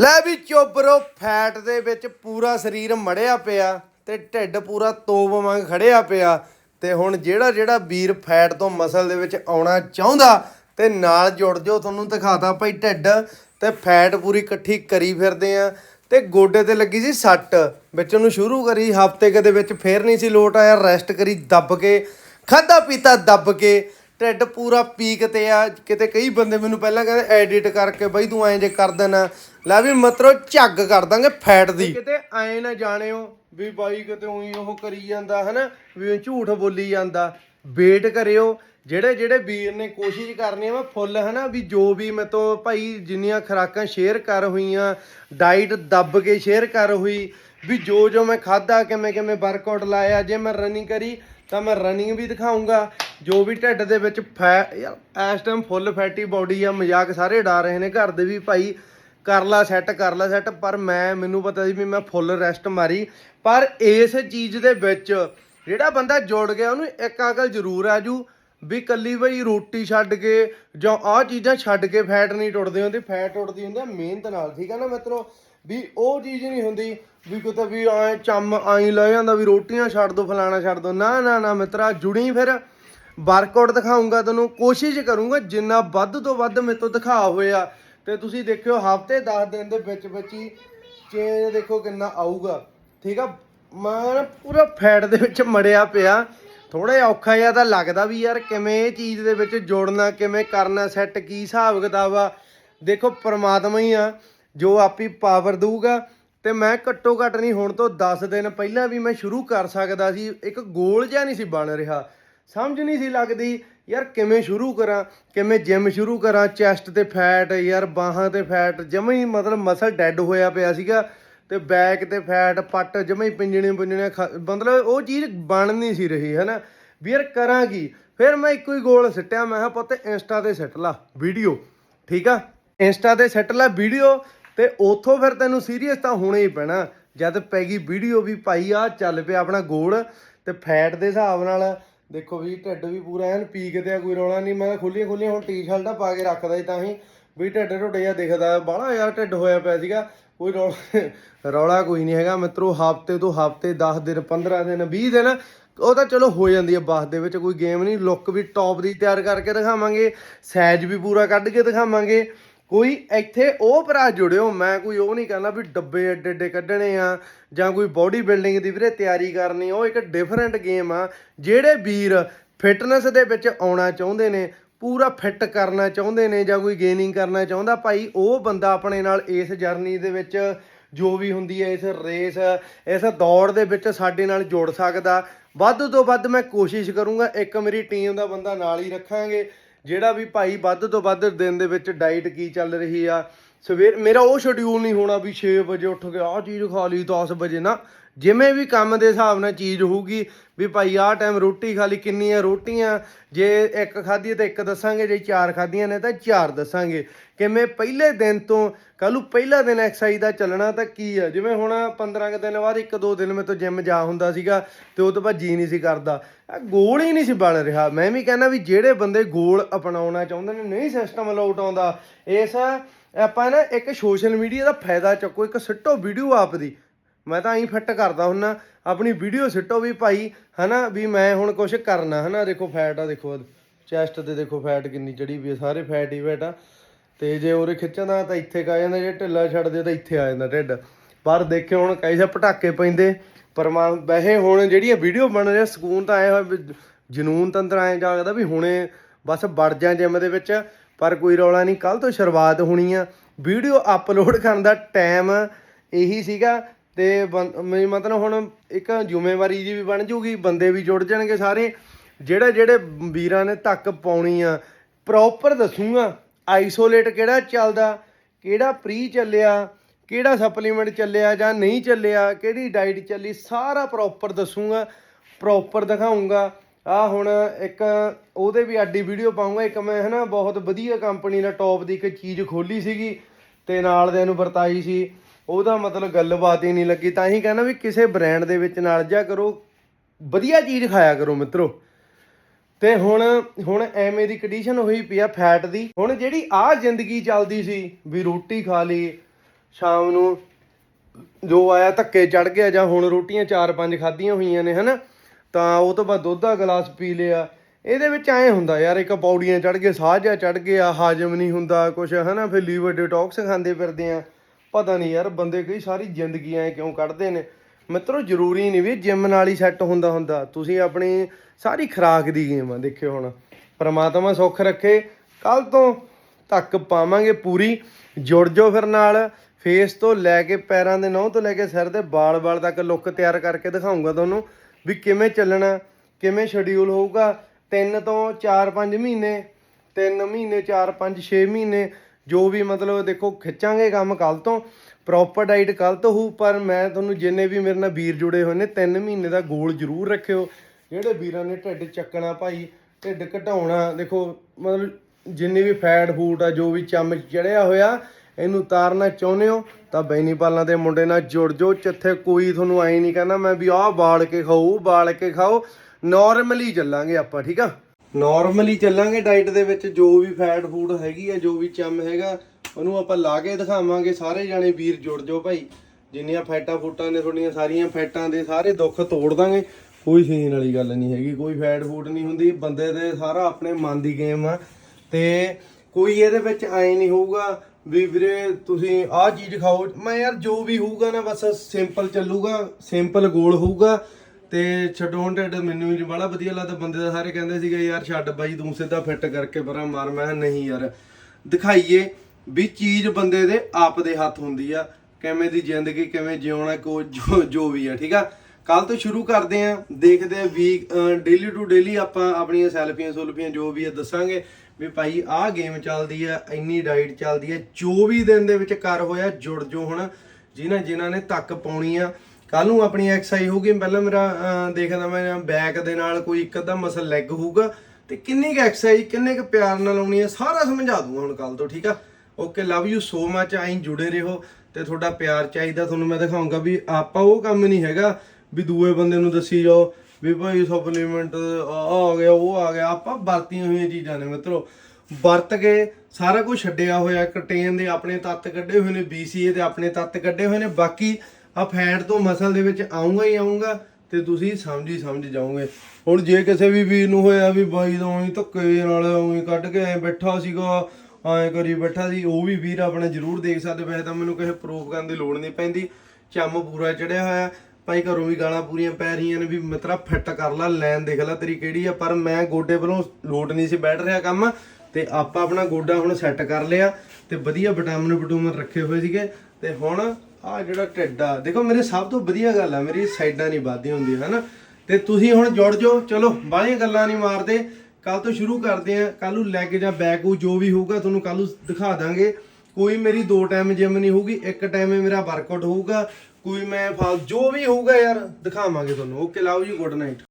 ਲੈ ਵੀ ਚੋਬਰੋ ਫੈਟ ਦੇ ਵਿੱਚ ਪੂਰਾ ਸਰੀਰ ਮੜਿਆ ਪਿਆ ਤੇ ਢਿੱਡ ਪੂਰਾ ਤੋਬ ਵਾਂਗ ਖੜਿਆ ਪਿਆ ਤੇ ਹੁਣ ਜਿਹੜਾ ਜਿਹੜਾ ਵੀਰ ਫੈਟ ਤੋਂ ਮਸਲ ਦੇ ਵਿੱਚ ਆਉਣਾ ਚਾਹੁੰਦਾ ਤੇ ਨਾਲ ਜੁੜ ਜਾਓ, ਤੁਹਾਨੂੰ ਦਿਖਾਤਾ ਭਾਈ ਢਿੱਡ ਤੇ ਫੈਟ ਪੂਰੀ ਇਕੱਠੀ ਕਰੀ ਫਿਰਦੇ ਆ ਤੇ ਗੋਡੇ ਤੇ ਲੱਗੀ ਸੀ ਸੱਟ, ਵਿੱਚ ਉਹਨੂੰ ਸ਼ੁਰੂ ਕਰੀ, ਹਫ਼ਤੇ ਕਦੇ ਵਿੱਚ ਫੇਰ ਨਹੀਂ ਸੀ ਲੋਟ ਆਇਆ, ਰੈਸਟ ਕਰੀ, ਦੱਬ ਕੇ ਖਾਦਾ ਪੀਤਾ ਦੱਬ ਕੇ, ਢਿੱਡ ਪੂਰਾ ਪੀਕ ਤੇ ਆ, ਕਿਤੇ ਕਈ ਬੰਦੇ ਮੈਨੂੰ ਪਹਿਲਾਂ ਕਹਿੰਦੇ ਐਡਿਟ ਕਰਕੇ ਬਈ ਤੂੰ ਐਂ ਜੇ ਕਰ ਦੇਣਾ। ਲੈ ਵੀ ਮਤਰੋ ਝੱਗ ਕਰ ਦਾਂਗੇ ਫੈਟ ਦੀ। ਕਿਤੇ ਐਂ ਨਾ ਜਾਣਿਓ ਵੀ ਬਾਈ ਕਿਤੇ ਉਹੀ ਉਹ ਕਰੀ ਜਾਂਦਾ, ਹਨਾ? ਵੀ ਝੂਠ ਬੋਲੀ ਜਾਂਦਾ। ਵੇਟ ਕਰਿਓ, ਜਿਹੜੇ ਜਿਹੜੇ ਵੀਰ ਨੇ ਕੋਸ਼ਿਸ਼ ਕਰਨੀ ਆ ਮੈਂ ਫੁੱਲ, ਹਨਾ? ਵੀ ਜੋ ਵੀ ਮੈਂ ਤੋਂ ਭਾਈ ਜਿੰਨੀਆਂ ਖਰਾਕਾਂ ਸ਼ੇਅਰ ਕਰ ਹੋਈਆਂ ਡਾਈਟ ਦੱਬ ਕੇ ਸ਼ੇਅਰ ਕਰ ਹੋਈ, ਵੀ ਜੋ ਜੋ ਮੈਂ ਖਾਦਾ ਕਿਵੇਂ ਕਿਵੇਂ ਵਰਕਆਊਟ ਲਾਇਆ, ਜੇ ਮੈਂ ਰਨਿੰਗ ਕਰੀ, ਤਾਂ ਮੈਂ ਰਨਿੰਗ ਵੀ ਦਿਖਾਉਂਗਾ ਜੋ ਵੀ ਢਿੱਡ ਦੇ ਵਿੱਚ ਫੈ ਯਾਰ, ਇਸ ਟਾਈਮ ਫੁੱਲ ਫੈਟੀ ਬਾਡੀ ਆ, ਮਜ਼ਾਕ ਸਾਰੇ ਉਡਾ ਰਹੇ ਨੇ, ਘਰ ਦੇ ਵੀ ਭਾਈ ਕਰ ਲਾ ਸੈੱਟ ਕਰ ਲਾ ਸੈੱਟ ਪਰ ਮੈਂ, ਮੈਨੂੰ ਪਤਾ ਸੀ ਵੀ ਮੈਂ ਫੁੱਲ ਰੈਸਟ ਮਾਰੀ। ਪਰ ਇਸ ਚੀਜ਼ ਦੇ ਵਿੱਚ ਜਿਹੜਾ ਬੰਦਾ ਜੁੜ ਗਿਆ, ਉਹਨੂੰ ਇੱਕ ਅਕਲ ਜ਼ਰੂਰ ਆ ਜੂ ਵੀ ਕੱਲੀ ਬਈ ਰੋਟੀ ਛੱਡ ਕੇ ਜਾਂ ਆਹ ਚੀਜ਼ਾਂ ਛੱਡ ਕੇ ਫੈਟ ਨਹੀਂ ਟੁੱਟਦੇ ਹੁੰਦੇ ਫੈਟ ਟੁੱਟਦੀ ਹੁੰਦੀ ਆ ਮਿਹਨਤ ਨਾਲ, ਠੀਕ ਆ ਨਾ ਮਿੱਤਰੋ? ਵੀ ਉਹ ਚੀਜ਼ ਨਹੀਂ ਹੁੰਦੀ ਵੀ ਕਿਤੇ ਵੀ ਐ ਚੰਮ ਆਈ ਲੈ ਜਾਂਦਾ ਵੀ ਰੋਟੀਆਂ ਛੱਡ ਦੋ, ਫਲਾਣਾ ਛੱਡ ਦੋ। ਨਾ ਨਾ ਨਾ ਮਿੱਤਰਾ, ਜੁੜੀ ਫਿਰ। ਵਰਕਆਊਟ ਦਿਖਾਉਂਗਾ ਤੁਹਾਨੂੰ ਕੋਸ਼ਿਸ਼ ਕਰੂੰਗਾ ਜਿੰਨਾ ਵੱਧ ਤੋਂ ਵੱਧ ਮੇਰੇ ਤੋਂ ਦਿਖਾ ਹੋਇਆ। ਤੇ ਤੁਸੀਂ ਦੇਖਿਓ, ਹਫ਼ਤੇ 10 ਦਿਨ ਦੇ ਵਿੱਚ ਵਿੱਚ ਹੀ ਚੇਂਜ ਦੇਖੋ ਕਿੰਨਾ ਆਊਗਾ। ਠੀਕ ਆ? ਮੈਂ ਪੂਰਾ ਫੈਟ ਦੇ ਵਿੱਚ ਮੜਿਆ ਪਿਆ। ਥੋੜਾ ਜਿਹਾ ਔਖਾ ਜਿਹਾ ਤਾਂ ਲੱਗਦਾ ਵੀ ਯਾਰ, ਕਿਵੇਂ ਇਹ ਚੀਜ਼ ਦੇ ਵਿੱਚ ਜੋੜਨਾ, ਕਿਵੇਂ ਕਰਨਾ ਸੈੱਟ ਕੀ ਹਿਸਾਬ ਕਿਤਾਬ ਆ। ਦੇਖੋ, ਪਰਮਾਤਮਾ ਹੀ ਆ, ਜੋ ਆਪੀ ਪਾਵਰ ਦਊਗਾ। ਤੇ ਮੈਂ ਘੱਟੋ ਘੱਟ ਨਹੀਂ, ਹੁਣ ਤੋਂ 10 ਦਿਨ ਪਹਿਲਾਂ ਵੀ ਮੈਂ ਸ਼ੁਰੂ ਕਰ ਸਕਦਾ ਸੀ। ਇੱਕ ਗੋਲ ਜਿਹਾ ਨਹੀਂ ਸੀ ਬਣ ਰਿਹਾ। ਸਮਝ ਨਹੀਂ ਸੀ ਲੱਗਦੀ ਯਾਰ ਕਿਵੇਂ ਸ਼ੁਰੂ ਕਰਾਂ? ਕਿਵੇਂ ਜਿਮ ਸ਼ੁਰੂ ਕਰਾਂ? ਚੈਸਟ ਤੇ ਫੈਟ ਯਾਰ ਬਾਹਾਂ ਤੇ ਫੈਟ ਜਮਾ ਹੀ ਮਤਲਬ ਮਸਲ ਡੈੱਡ ਹੋਇਆ ਪਿਆ ਸੀਗਾ। ਤੇ ਬੈਕ ਤੇ ਫੈਟ ਪੱਟ ਜਮਾ ਹੀ ਪਿੰਜਣੇ ਪਿੰਜਣੇ ਮਤਲਬ ਉਹ ਚੀਜ਼ ਬਣ ਨਹੀਂ ਸੀ ਰਹੀ ਹੈ ਨਾ ਵੀ ਯਾਰ ਕਰਾਂ ਕੀ? ਫਿਰ ਮੈਂ ਇੱਕੋ ਹੀ ਗੋਲ ਸਿੱਟਿਆ, ਮੈਂ ਕਿਹਾ ਪੁੱਤ ਇੰਸਟਾ ਤੇ ਸਿੱਟ ਲਾ ਵੀਡੀਓ ਠੀਕ ਆ? ਇੰਸਟਾ ਤੇ ਸਿੱਟ ਲਾ ਵੀਡੀਓ ਤੇ ਉਥੋਂ ਫਿਰ ਤੈਨੂੰ ਸੀਰੀਅਸ ਤਾਂ ਹੋਣਾ ਹੀ ਪੈਣਾ। ਜਦ ਪੈ ਗਈ ਵੀਡੀਓ ਵੀ ਭਾਈ ਆ ਚੱਲ ਪਿਆ ਆਪਣਾ ਗੋਲ ਤੇ ਫੈਟ ਦੇ ਹਿਸਾਬ ਨਾਲ ਦੇਖੋ ਵੀ ਢਿੱਡ ਵੀ ਪੂਰਾ ਐਨ ਪੀਕ ਤੇ ਆ, ਕੋਈ ਰੌਲਾ ਨਹੀਂ। ਮੈਂ ਖੁੱਲੀਆਂ ਖੁੱਲੀਆਂ ਹੁਣ ਟੀ-ਸ਼ਰਟਾਂ ਪਾ ਕੇ ਰੱਖਦਾ ਜੀ ਤਾਂ ਹੀ। ਵੀ ਢਿੱਡ ਢੁੱਡ ਜਿਹਾ ਦਿਖਦਾ। ਬਾਹਲਾ ਯਾਰ ਢਿੱਡ ਹੋਇਆ ਪਿਆ ਸੀਗਾ। ਕੋਈ ਰੌਲਾ ਰੌਲਾ ਕੋਈ ਨਹੀਂ ਹੈਗਾ। ਮਿੱਤਰੋ, ਹਫ਼ਤੇ ਤੋਂ ਹਫ਼ਤੇ 10 ਦਿਨ 15 ਦਿਨ 20 ਦਿਨ ਉਹ ਤਾਂ ਚਲੋ ਹੋ ਜਾਂਦੀ ਹੈ ਬਾਸ ਦੇ ਵਿੱਚ। ਕੋਈ ਗੇਮ ਨਹੀਂ। ਲੁੱਕ ਵੀ ਟੌਪ ਦੀ ਤਿਆਰ ਕਰਕੇ ਦਿਖਾਵਾਂਗੇ। ਸਾਈਜ਼ ਵੀ ਪੂਰਾ ਕੱਢ ਕੇ ਦਿਖਾਵਾਂਗੇ। ਕੋਈ ਇੱਥੇ ਉਹ ਭਰਾ ਜੁੜਿਓ, ਮੈਂ ਕੋਈ ਉਹ ਨਹੀਂ ਕਹਿੰਦਾ ਵੀ ਡੱਬੇ ਐਡੇ ਐਡੇ ਕੱਢਣੇ ਆ, ਜਾਂ ਕੋਈ ਬਾਡੀ ਬਿਲਡਿੰਗ ਦੀ ਵੀਰੇ ਤਿਆਰੀ ਕਰਨੀ, ਉਹ ਇੱਕ ਡਿਫਰੈਂਟ ਗੇਮ ਆ, ਜਿਹੜੇ ਵੀਰ ਫਿਟਨੈਸ ਦੇ ਵਿੱਚ ਆਉਣਾ ਚਾਹੁੰਦੇ ਨੇ, ਪੂਰਾ ਫਿੱਟ ਕਰਨਾ ਚਾਹੁੰਦੇ ਨੇ, ਜਾਂ ਕੋਈ ਗੇਨਿੰਗ ਕਰਨਾ ਚਾਹੁੰਦਾ, ਭਾਈ ਉਹ ਬੰਦਾ ਆਪਣੇ ਨਾਲ ਇਸ ਜਰਨੀ ਦੇ ਵਿੱਚ ਜੋ ਵੀ ਹੁੰਦੀ ਹੈ, ਇਸ ਰੇਸ ਇਸ ਦੌੜ ਦੇ ਵਿੱਚ ਸਾਡੇ ਨਾਲ ਜੁੜ ਸਕਦਾ। ਵੱਧ ਤੋਂ ਵੱਧ ਮੈਂ ਕੋਸ਼ਿਸ਼ ਕਰੂੰਗਾ, ਇੱਕ ਮੇਰੀ ਟੀਮ ਦਾ ਬੰਦਾ ਨਾਲ ਹੀ ਰੱਖਾਂਗੇ। ਜਿਹੜਾ ਵੀ ਭਾਈ ਵੱਧ ਤੋਂ ਵੱਧ ਦਿਨ ਦੇ ਵਿੱਚ ਡਾਈਟ ਕੀ ਚੱਲ ਰਹੀ ਆ? ਸਵੇਰ ਮੇਰਾ ਉਹ ਸ਼ਡਿਊਲ ਨਹੀਂ ਹੋਣਾ ਵੀ 6 ਵਜੇ ਉੱਠ ਕੇ ਆਹ ਚੀਜ਼ ਖਾ ਲਈ 10 ਵਜੇ ਨਾ। ਜਿਵੇਂ ਵੀ ਕੰਮ ਦੇ ਹਿਸਾਬ ਨਾਲ ਚੀਜ਼ ਹੋਊਗੀ, ਵੀ ਭਾਈ ਆਹ ਟਾਈਮ ਰੋਟੀ ਖਾ ਲਈ ਕਿੰਨੀਆਂ ਰੋਟੀਆਂ, ਜੇ ਇੱਕ ਖਾਧੀ ਤਾਂ ਇੱਕ ਦੱਸਾਂਗੇ, ਜੇ ਚਾਰ ਖਾਧੀਆਂ ਨੇ ਤਾਂ ਚਾਰ ਦੱਸਾਂਗੇ। ਕਿਵੇਂ ਪਹਿਲੇ ਦਿਨ ਤੋਂ ਕੱਲ ਨੂੰ ਪਹਿਲਾ ਦਿਨ ਐਕਸਰਸਾਈਜ਼ ਦਾ ਚੱਲਣਾ ਤਾਂ ਕੀ ਆ? ਜਿਵੇਂ ਹੁਣ 15 ਕੁ ਦਿਨ ਬਾਅਦ ਇੱਕ ਦੋ ਦਿਨ ਮੈਂ ਤੋਂ ਜਿਮ ਜਾ ਹੁੰਦਾ ਸੀਗਾ ਤੇ ਉਹ ਤੋਂ ਬਾਅਦ ਜੀ ਨਹੀਂ ਸੀ ਕਰਦਾ। ਗੋਲ ਹੀ ਨਹੀਂ ਸੀ ਬਣ ਰਿਹਾ। ਮੈਂ ਵੀ ਕਹਿੰਦਾ ਵੀ ਜਿਹੜੇ ਬੰਦੇ ਗੋਲ ਅਪਣਾਉਣਾ ਚਾਹੁੰਦੇ ਨੇ, ਨਹੀਂ ਸਿਸਟਮ ਲਾਊਟ ਆਉਂਦਾ। ਇਸ ਆਪਾਂ ਨਾ ਇੱਕ ਸੋਸ਼ਲ ਮੀਡੀਆ ਦਾ ਫਾਇਦਾ ਚੱਕੋ, ਇੱਕ ਸਿੱਟੋ ਵੀਡੀਓ ਆਪ ਦੀ। ਮੈਂ ਤਾਂ ਐਂ ਫਿੱਟ ਕਰਦਾ ਹੁੰਨਾ, ਆਪਣੀ ਵੀਡੀਓ ਸਿੱਟੋ ਵੀ ਭਾਈ, ਹਨਾ, ਵੀ ਮੈਂ ਹੁਣ ਕੁਝ ਕਰਨਾ, ਹਨਾ, ਦੇਖੋ ਫੈਟ ਆ, ਦੇਖੋ ਚੈਸਟ ਤੇ ਦੇਖੋ ਫੈਟ ਕਿੰਨੀ ਚੜੀ ਵੀ ਸਾਰੇ ਫੈਟ ਹੀ ਫੈਟ ਆ। ਤੇ ਜੇ ਉਰੇ ਖਿੱਚਦਾ ਤਾਂ ਇੱਥੇ ਕਾ ਜਾਂਦਾ, ਜੇ ਢਿੱਲਾ ਛੱਡਦੇ ਤਾਂ ਇੱਥੇ ਆ ਜਾਂਦਾ ਢਿੱਡ। ਪਰ ਦੇਖਿਓ ਹੁਣ ਕਈ ਸਾ ਪਟਾਕੇ ਪੈਂਦੇ ਪਰਮਾ ਵੈਸੇ ਹੁਣ ਜਿਹੜੀਆਂ ਵੀਡੀਓ ਬਣ ਰਿਹਾ ਸਕੂਨ ਤਾਂ ਆਇਆ ਹੋਇਆ ਵੀ ਜਨੂਨ ਤੰਤਰ ਆਇਆ ਜਾਗਦਾ ਵੀ ਹੁਣੇ ਬਸ ਵੜ ਜਾ ਜਿਮ ਦੇ ਵਿੱਚ, ਪਰ ਕੋਈ ਰੌਲਾ ਨਹੀਂ ਕੱਲ ਤੋਂ ਸ਼ੁਰੂਆਤ ਹੋਣੀ ਆ। ਵੀਡੀਓ ਅਪਲੋਡ ਕਰਨ ਦਾ ਟਾਈਮ ਇਹੀ ਸੀਗਾ ਅਤੇ ਬੰ- ਮਤਲਬ ਹੁਣ ਇੱਕ ਜ਼ਿੰਮੇਵਾਰੀ ਜੀ ਵੀ ਬਣ ਜੂਗੀ, ਬੰਦੇ ਵੀ ਜੁੜ ਜਾਣਗੇ ਸਾਰੇ। ਜਿਹੜੇ ਜਿਹੜੇ ਵੀਰਾਂ ਨੇ ਧੱਕ ਪਾਉਣੀ ਆ ਪ੍ਰੋਪਰ ਦੱਸੂਗਾ ਆਈਸੋਲੇਟ ਕਿਹੜਾ ਚੱਲਦਾ, ਕਿਹੜਾ ਪ੍ਰੀ ਚੱਲਿਆ, ਕਿਹੜਾ ਸਪਲੀਮੈਂਟ ਚੱਲਿਆ ਜਾਂ ਨਹੀਂ ਚੱਲਿਆ, ਕਿਹੜੀ ਡਾਈਟ ਚੱਲੀ, ਸਾਰਾ ਪ੍ਰੋਪਰ ਦੱਸੂਗਾ ਪ੍ਰੋਪਰ ਦਿਖਾਉਂਗਾ ਆ ਹੁਣ ਇੱਕ ਉਹਦੇ ਵੀ ਆਡੀ ਵੀਡੀਓ ਪਾਉਂਗਾ ਇੱਕ ਮੈਂ ਹਨਾ ਬਹੁਤ ਵਧੀਆ ਕੰਪਨੀ ਦਾ ਟੌਪ ਦੀ ਇੱਕ ਚੀਜ਼ ਖੋਲੀ ਸੀਗੀ, ਤੇ ਨਾਲ ਦੇ ਨੂੰ ਵਰਤਾਈ ਸੀ। ਉਹਦਾ ਮਤਲਬ ਗੱਲਬਾਤ ਹੀ ਨਹੀਂ ਲੱਗੀ, ਤਾਂ ਹੀ ਕਹਿੰਦਾ ਵੀ ਕਿਸੇ ਬ੍ਰਾਂਡ ਦੇ ਵਿੱਚ ਨਾਲ ਜਾ ਕਰੋ, ਵਧੀਆ ਚੀਜ਼ ਖਾਇਆ ਕਰੋ ਮਿੱਤਰੋ। ਤੇ ਹੁਣ ਹੁਣ ਐਵੇਂ ਦੀ ਕੰਡੀਸ਼ਨ ਹੋਈ ਪਈ ਆ ਫੈਟ ਦੀ। ਹੁਣ ਜਿਹੜੀ ਆ ਜ਼ਿੰਦਗੀ ਚੱਲਦੀ ਸੀ ਵੀ ਰੋਟੀ ਖਾ ਲਈ ਸ਼ਾਮ ਨੂੰ ਜੋ ਆਇਆ ਧੱਕੇ ਚੜ ਗਿਆ ਜਾਂ ਹੁਣ ਰੋਟੀਆਂ ਚਾਰ ਪੰਜ ਖਾਧੀਆਂ ਹੋਈਆਂ ਨੇ, ਹਨਾ? ਤਾਂ ਉਹ ਤੋਂ ਬਾਅਦ ਦੁੱਧ ਦਾ ਗਲਾਸ ਪੀ ਲਿਆ। ਇਹਦੇ ਵਿੱਚ ਐਂ ਹੁੰਦਾ ਯਾਰ, ਇੱਕ ਪੌੜੀਆਂ ਚੜ ਗਏ, ਸਾਹ ਜਿਹਾ ਚੜ ਗਿਆ, ਹਾਜਮ ਨਹੀਂ ਹੁੰਦਾ ਕੁਛ, ਹਨਾ? ਫਿਰ ਲੀਵਰ ਡਿਟੌਕਸ ਖਾਂਦੇ ਫਿਰਦੇ ਆ। ਪਤਾ ਨਹੀਂ ਯਾਰ, ਬੰਦੇ ਕਈ ਸਾਰੀ ਜ਼ਿੰਦਗੀ ਐ ਕਿਉਂ ਕੱਢਦੇ ਨੇ। ਮਿੱਤਰੋ, ਜ਼ਰੂਰੀ ਨਹੀਂ ਵੀ ਜਿਮ ਨਾਲ ਹੀ ਸੈੱਟ ਹੁੰਦਾ ਹੁੰਦਾ। ਤੁਸੀਂ ਆਪਣੀ ਸਾਰੀ ਖੁਰਾਕ ਦੀ ਗੇਮ ਆ, ਦੇਖਿਓ ਹੁਣ। ਪਰਮਾਤਮਾ ਸੁੱਖ ਰੱਖੇ। ਕੱਲ ਤੋਂ ਧੱਕ ਪਾਵਾਂਗੇ ਪੂਰੀ। ਜੁੜ ਜਾਓ ਫਿਰ ਨਾਲ। ਫੇਸ ਤੋਂ ਲੈ ਕੇ ਪੈਰਾਂ ਦੇ ਨਹੁੰ ਤੋਂ ਲੈ ਕੇ ਸਿਰ ਦੇ ਬਾਲ ਵਾਲ ਤੱਕ ਲੁੱਕ ਤਿਆਰ ਕਰਕੇ ਦਿਖਾਉਂਗਾ ਤੁਹਾਨੂੰ ਵੀ ਕਿਵੇਂ ਚੱਲਣਾ, ਕਿਵੇਂ ਸ਼ਡਿਊਲ ਹੋਊਗਾ। 3 ਤੋਂ 4-5 ਮਹੀਨੇ 3 ਮਹੀਨੇ 4-5 6 ਮਹੀਨੇ ਜੋ ਵੀ ਮਤਲਬ ਦੇਖੋ ਖਿੱਚਾਂਗੇ ਕੰਮ ਕੱਲ ਤੋਂ ਪ੍ਰੋਪਰ ਡਾਈਟ ਕੱਲ ਤੋਂ ਹੋਊ, ਪਰ ਮੈਂ ਤੁਹਾਨੂੰ ਜਿੰਨੇ ਵੀ ਮੇਰੇ ਨਾਲ ਵੀਰ ਜੁੜੇ ਹੋਏ ਨੇ 3 ਮਹੀਨੇ ਦਾ ਗੋਲ ਜ਼ਰੂਰ ਰੱਖਿਓ। ਜਿਹੜੇ ਵੀਰਾਂ ਨੇ ਢਿੱਡ ਚੱਕਣਾ ਭਾਈ, ਢਿੱਡ ਘਟਾਉਣਾ, ਦੇਖੋ ਮਤਲਬ ਜਿੰਨੀ ਵੀ ਫੈਟ ਫੂਟ ਆ, ਜੋ ਵੀ ਚਮਚ ਚੜਿਆ ਹੋਇਆ, ਇਹਨੂੰ ਉਤਾਰਨਾ ਚਾਹੁੰਦੇ ਹੋ, ਤਾਂ ਬੈਨੀਪਾਲਾਂ ਦੇ ਮੁੰਡੇ ਨਾਲ ਜੁੜ ਜਾਓ, ਜਿੱਥੇ ਕੋਈ ਤੁਹਾਨੂੰ ਐ ਨਹੀਂ ਕਹਿੰਦਾ ਮੈਂ ਵੀ ਆਹ ਬਾਲ ਕੇ ਖਾਓ ਬਾਲ ਕੇ ਖਾਓ ਨਾਰਮਲੀ ਚੱਲਾਂਗੇ ਆਪਾਂ, ਠੀਕ ਆ? ਨਾਰਮਲੀ ਚੱਲਾਂਗੇ ਡਾਈਟ ਦੇ ਵਿੱਚ, ਜੋ ਵੀ ਫੈਟ ਫੂਡ ਹੈਗੀ ਆ, ਜੋ ਵੀ ਚਮ ਹੈਗਾ, ਉਹਨੂੰ ਆਪਾਂ ਲਾ ਕੇ ਦਿਖਾਵਾਂਗੇ, ਸਾਰੇ ਜਾਣੇ ਵੀਰ ਜੁੜ ਜਾਓ ਭਾਈ। ਜਿੰਨੀਆਂ ਫੈਟਾਂ ਫੂਟਾਂ ਨੇ ਤੁਹਾਡੀਆਂ, ਸਾਰੀਆਂ ਫੈਟਾਂ ਦੇ ਸਾਰੇ ਦੁੱਖ ਤੋੜ ਦਾਂਗੇ। ਕੋਈ ਸੀਨ ਵਾਲੀ ਗੱਲ ਨਹੀਂ ਹੈਗੀ, ਕੋਈ ਫੈਟ ਫੂਟ ਨਹੀਂ ਹੁੰਦੀ, ਬੰਦੇ ਦੇ ਸਾਰਾ ਆਪਣੇ ਮਨ ਦੀ ਗੇਮ ਆ। ਤੇ ਕੋਈ ਇਹਦੇ ਵਿੱਚ ਐ ਨਹੀਂ ਹੋਊਗਾ ਵੀ ਵੀਰੇ ਤੁਸੀਂ ਆਹ ਚੀਜ਼ ਖਾਓ। ਮੈਂ ਯਾਰ ਜੋ ਵੀ ਹੋਊਗਾ ਨਾ, ਬਸ ਸਿੰਪਲ ਚੱਲੂਗਾ ਸਿੰਪਲ ਗੋਲ ਹੋਊਗਾ। ਤੇ ਹੁਣ ਢਿੱਡ, ਮੈਨੂੰ ਵੀ ਬੜਾ ਵਧੀਆ ਲੱਗਦਾ, ਬੰਦੇ ਦਾ ਸਾਰੇ ਕਹਿੰਦੇ ਸੀਗੇ, ਯਾਰ ਛੱਡ ਬਾਈ, ਤੂੰ ਸਿੱਧਾ ਫਿੱਟ ਕਰਕੇ ਪਰਾਂ ਮਾਰ। ਮੈਂ ਕਿਹਾ, ਨਹੀਂ ਯਾਰ, ਦਿਖਾਈਏ ਵੀ ਚੀਜ਼ ਬੰਦੇ ਦੇ ਆਪ ਦੇ ਹੱਥ ਹੁੰਦੀ ਆ, ਕਿਵੇਂ ਦੀ ਜ਼ਿੰਦਗੀ, ਕਿਵੇਂ ਜਿਉਣਾ, ਕੋ ਜੋ ਜੋ ਵੀ ਆ, ਠੀਕ ਆ? ਕੱਲ ਤੋਂ ਸ਼ੁਰੂ ਕਰਦੇ ਆ, ਦੇਖਦੇ ਆ ਵੀਕ ਡੇਲੀ ਟੂ ਡੇਲੀ ਆਪਾਂ ਆਪਣੀਆਂ ਸੈਲਫੀਆਂ ਸੁਲਫੀਆਂ ਜੋ ਵੀ ਆ ਦੱਸਾਂਗੇ ਵੀ ਭਾਈ, ਆਹ ਗੇਮ ਚੱਲਦੀ ਆ, ਇੰਨੀ ਡਾਈਟ ਚੱਲਦੀ ਆ 24 ਦਿਨ ਦੇ ਵਿੱਚ ਕਰ ਹੋਇਆ ਜੁੜ ਜੋ ਹੁਣ, ਜਿਨ੍ਹਾਂ ਜਿਨ੍ਹਾਂ ਨੇ ਤੱਕ ਪਾਉਣੀ ਆ ਕੱਲ ਨੂੰ ਆਪਣੀ ਐਕਸਰਸਾਈਜ਼ ਹੋਊਗੀ, ਪਹਿਲਾਂ ਮੇਰਾ ਦੇਖਦਾ ਮੈਂ ਬੈਕ ਦੇ ਨਾਲ ਕੋਈ ਇੱਕ ਅੱਧਾ ਮਸਲ ਲੈਗ ਹੋਊਗਾ ਤੇ ਕਿੰਨੀ ਕੁ ਐਕਸਰਸਾਈਜ਼ ਕਿੰਨੇ ਕੁ ਪਿਆਰ ਨਾਲ ਆਉਣੀ ਹੈ ਸਾਰਾ ਸਮਝਾ ਦੂੰਗਾ ਹੁਣ ਕੱਲ ਤੋਂ, ਠੀਕ ਆ? Okay love you so much ਐਂ ਜੁੜੇ ਰਹੋ ਤੇ ਤੁਹਾਡਾ ਪਿਆਰ ਚਾਹੀਦਾ, ਤੁਹਾਨੂੰ ਮੈਂ ਦਿਖਾਉਂਗਾ ਵੀ ਆਪਾਂ ਉਹ ਕੰਮ ਨਹੀਂ ਹੈਗਾ, ਵੀ ਦੂਏ ਬੰਦੇ ਨੂੰ ਦੱਸੀ ਜਾਓ, ਵੀ ਭਾਈ ਸਪਲੀਮੈਂਟ ਆ ਗਿਆ, ਉਹ ਆ ਗਿਆ, ਆਪਾਂ ਵਰਤੀਆਂ ਹੋਈਆਂ ਚੀਜ਼ਾਂ ਨੇ ਮਿੱਤਰੋ। ਵਰਤ ਕੇ ਸਾਰਾ ਕੁਝ ਛੱਡਿਆ ਹੋਇਆ ਕਟੇਨ ਦੇ ਆਪਣੇ ਤੱਤ ਕੱਢੇ ਹੋਏ ਨੇ BCA ਦੇ ਆਪਣੇ ਤੱਤ ਕੱਢੇ ਹੋਏ ਨੇ, ਬਾਕੀ ਆ ਫੈਟ ਤੋਂ ਮਸਲ ਦੇ ਵਿੱਚ ਆਉਂਗਾ ਹੀ ਆਉਂਗਾ ਤੇ ਤੁਸੀਂ ਸਮਝ ਹੀ ਸਮਝ ਜਾਓਗੇ। ਹੁਣ ਜੇ ਕਿਸੇ ਵੀ ਵੀਰ ਨੂੰ ਹੋਇਆ ਵੀ ਬਾਈ ਦਾ ਉਹੀ ਧੱਕੇ ਨਾਲ ਉਹੀ ਕੱਢ ਕੇ ਐ ਬੈਠਾ ਸੀਗਾ, ਐ ਕਰੀ ਬੈਠਾ ਸੀ, ਉਹ ਵੀ ਵੀਰ ਆਪਣਾ ਜਰੂਰ ਦੇਖ ਸਕਦੇ। ਵੈਸੇ ਤਾਂ ਮੈਨੂੰ ਕਿਸੇ ਪ੍ਰੂਫ ਕਰਨ ਦੀ ਲੋੜ ਨਹੀਂ ਪੈਂਦੀ। ਚੰਮ ਪੂਰਾ ਚੜਿਆ ਹੋਇਆ। ਭਾਈ ਘਰੋਂ ਵੀ ਗਾਲਾਂ ਪੂਰੀਆਂ ਪੈ ਰਹੀਆਂ ਨੇ ਵੀ ਮਿੱਤਰਾ ਫਿੱਟ ਕਰ ਲੈ ਲੈਨ ਦੇਖ ਲੈ ਤੇਰੀ ਕਿਹੜੀ ਆ। ਪਰ ਮੈਂ ਗੋਡੇ ਵੱਲੋਂ ਲੋਟ ਨਹੀਂ ਸੀ ਬੈਠ ਰਿਹਾ ਕੰਮ। ਤੇ ਆਪਾਂ ਆਪਣਾ ਗੋਡਾ ਹੁਣ ਸੈੱਟ ਕਰ ਲਿਆ ਤੇ ਵਧੀਆ ਵਿਟਾਮਿਨ ਵਿਟੂਮਿਨ ਰੱਖੇ ਹੋਏ ਸੀਗੇ। ਤੇ ਹੁਣ ਆ ਜਿਹੜਾ ਢਿੱਡ ਆ, ਦੇਖੋ ਮੇਰੇ ਸਭ ਤੋਂ ਵਧੀਆ ਗੱਲ ਆ, ਮੇਰੀ ਸਾਈਡਾਂ ਨਹੀਂ ਵੱਧਦੀਆਂ ਹੁੰਦੀਆਂ, ਹਨਾ? ਤੇ ਤੁਸੀਂ ਹੁਣ ਜੁੜ ਜਾਓ, ਚਲੋ, ਬਾਹਲੀਆਂ ਗੱਲਾਂ ਨਹੀਂ ਮਾਰਦੇ ਕੱਲ ਤੋਂ ਸ਼ੁਰੂ ਕਰਦੇ ਆ ਕੱਲ ਨੂੰ ਲੈਗ ਜਾਂ ਬੈਕ ਉਹ ਜੋ ਵੀ ਹੋਊਗਾ, ਤੁਹਾਨੂੰ ਕੱਲ ਨੂੰ ਦਿਖਾ ਦਾਂਗੇ। ਕੋਈ ਮੇਰੀ ਦੋ ਟਾਈਮ ਜਿਮ ਨਹੀਂ ਹੋਊਗੀ, ਇੱਕ ਟਾਈਮ ਮੇਰਾ ਵਰਕਆਊਟ ਹੋਊਗਾ, ਕੋਈ ਮੈਂ ਫਾਲ ਜੋ ਵੀ ਹੋਊਗਾ ਯਾਰ, ਦਿਖਾਵਾਂਗੇ ਤੁਹਾਨੂੰ। Okay love you good night